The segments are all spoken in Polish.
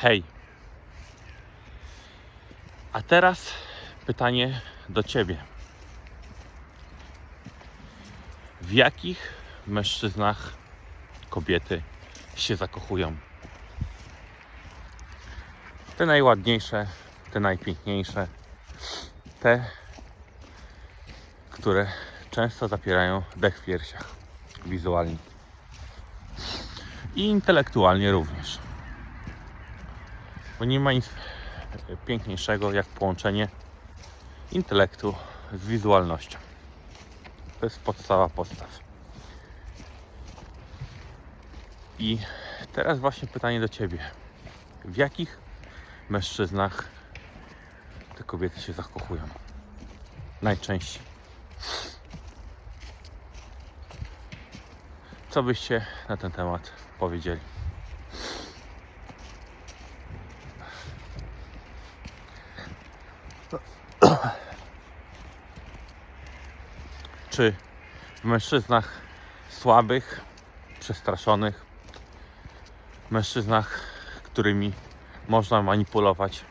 Hej. A teraz pytanie do Ciebie. W jakich mężczyznach kobiety się zakochują? Te najładniejsze, te najpiękniejsze, te, które często zapierają dech w piersiach wizualnie i intelektualnie również. Bo nie ma nic piękniejszego jak połączenie intelektu z wizualnością. To jest podstawa podstaw. I teraz właśnie pytanie do Ciebie. W jakich mężczyznach te kobiety się zakochują? Najczęściej. Co byście na ten temat powiedzieli? Czy w mężczyznach słabych, przestraszonych, mężczyznach, którymi można manipulować,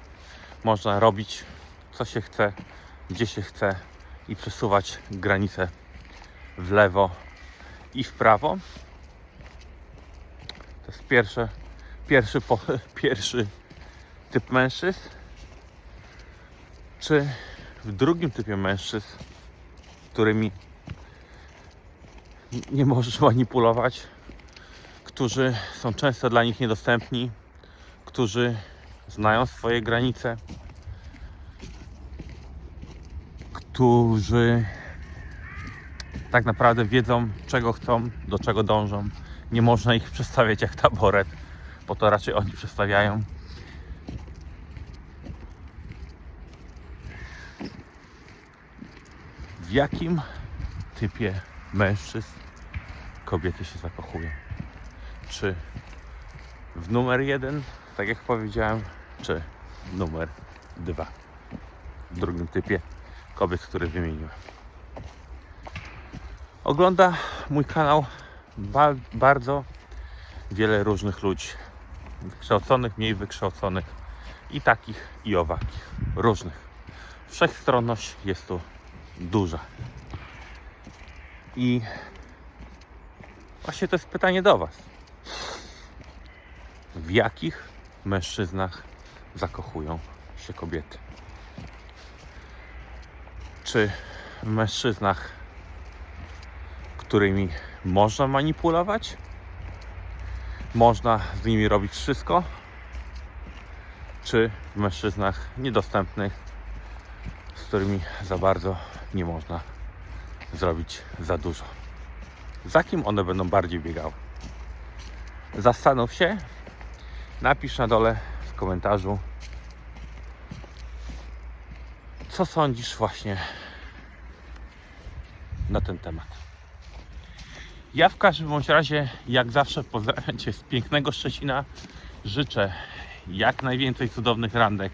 można robić co się chce, gdzie się chce i przesuwać granice w lewo i w prawo. To jest pierwsze, pierwszy, po, pierwszy typ mężczyzn. Czy w drugim typie mężczyzn, którymi nie możesz manipulować, którzy są często dla nich niedostępni, którzy znają swoje granice, którzy tak naprawdę wiedzą, czego chcą, do czego dążą. Nie można ich przestawiać jak taboret, bo to raczej oni przestawiają. W jakim typie mężczyzn kobiety się zakochują? Czy w numer jeden, tak jak powiedziałem, czy numer dwa? W drugim typie kobiet, który wymieniłem. Ogląda mój kanał ba- bardzo wiele różnych ludzi. Wykształconych, mniej wykształconych i takich, i owakich. Różnych. Wszechstronność jest tu duża. I właśnie to jest pytanie do Was. W jakich mężczyznach zakochują się kobiety? Czy w mężczyznach, którymi można manipulować? Można z nimi robić wszystko? Czy w mężczyznach niedostępnych, z którymi za bardzo nie można zrobić za dużo? Za kim one będą bardziej biegały? Zastanów się, napisz na dole w komentarzu, co sądzisz właśnie na ten temat. Ja w każdym bądź razie, jak zawsze, pozdrawiam Cię z pięknego Szczecina. Życzę jak najwięcej cudownych randek.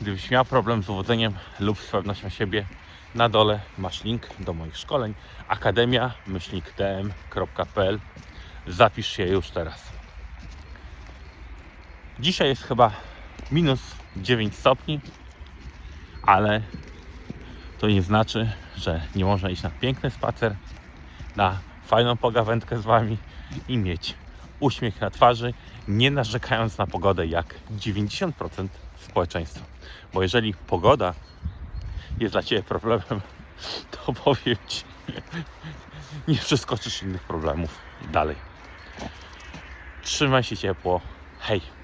Gdybyś miał problem z uwodzeniem lub z pewnością siebie, na dole masz link do moich szkoleń akademia-dm.pl Zapisz się już teraz. Dzisiaj jest chyba minus 9 stopni, ale to nie znaczy, że nie można iść na piękny spacer, na fajną pogawędkę z Wami i mieć uśmiech na twarzy, nie narzekając na pogodę jak 90% społeczeństwa. Bo jeżeli pogoda jest dla Ciebie problemem, to powiem Ci, nie przeskoczysz innych problemów dalej. Trzymaj się ciepło. Hej!